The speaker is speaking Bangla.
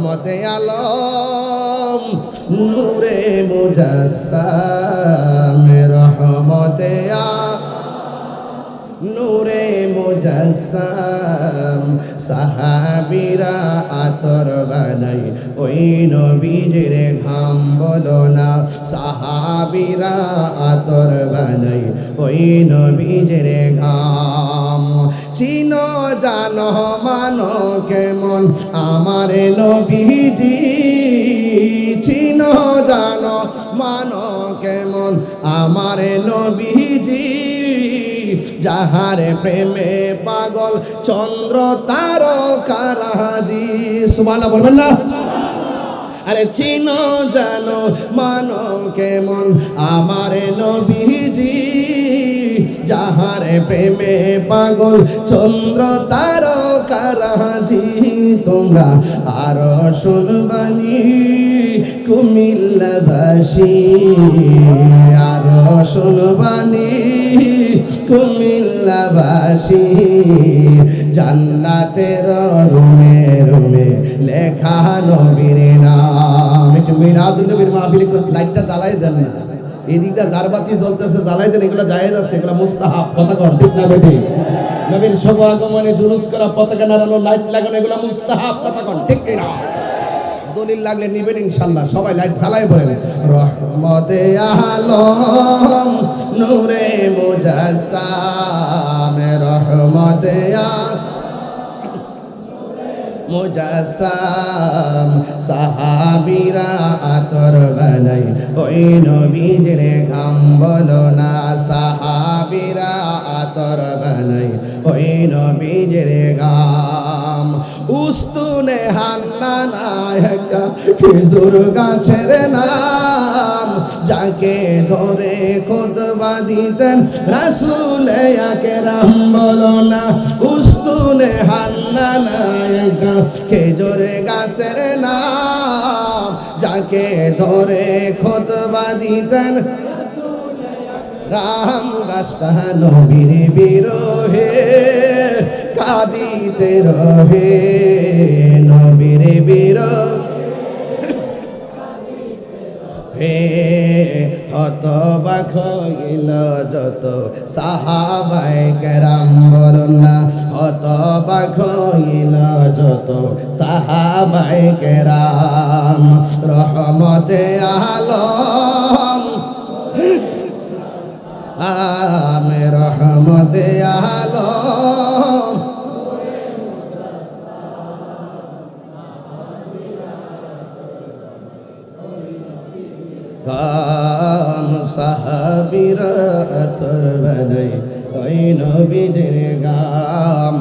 রহমতে আলম, নূরে মুজাসসাম, রহমতে নূরে মুজাসসাম, সাহাবিরা আতর বানাই, ওই নবীজের ঘাম বলো না, সাহাবিরা আতর বানাই, ওই নবীজের ঘাম চিন জানো মানো কেমন? আমার নবীজি চিন জানো মানো কেমন? আমার নবীজি যাহার প্রেমে পাগল, চন্দ্র তার কারাজি সুবহানাল্লাহ বলবেন না? আরে চিনো জানো মানো কেমন? আমার নবীজি যাহার প্রেমে পাগল চন্দ্র তার কারাজি তোমরা আর শুনবানি কুমিল্লাবাসী। আরও শুনবানি কুমিল্লাবাসী। জান্নাতের রুমে রুমে লেখা নবীর নাম। একটু মিলাদুল নবীর মাহফিল লাইটটা জ্বালাই দেন এদিকটা জারবাতি চলতেছে জ্বালাই দেন এগুলো জায়েজ আছে এগুলো মুস্তাহাব কথা কর ঠিক না বেটি? নবীর শুভ আগমনে জুলুস করা পতাকা নাড়ানো লাইট লাগানো এগুলো মুস্তাহাব কথা কর ঠিক না দলিল লাগলে নিবেন ইনশাল্লাহ সবাই লাইট জ্বালাই বলেন রহমতে আলম নূরে মুজাসসাম রহমতে আলম মুজাসাম সাহাবিরা আতর বানাই। ওই নবীজের ঘাম বলো না, সাহাবিরা আতর বানাই। ওই নবীজের ঘাম। উস্তুনে হান্না না একটা খেজুর গাছের নাম। যাকে ধরে খুদবা দিতেন রাসুল রাম বলো না, উস্তুনে হান্না না একটা খেজুর গাছের নাম, যাকে ধরে খুদবা দিতেন রাম গাছটা নবীর বিরোহে, কাঁদিতে রহে। হত বাখ গিল যত সাহাবাই কেরাম বলুন না হত বাখ গিল যত সাহাবাই কেরাম। রহমতে আলম, আমে রহমতে আলম। গাম সাহাবিরা আতর বানাই ওই নবীজের গাম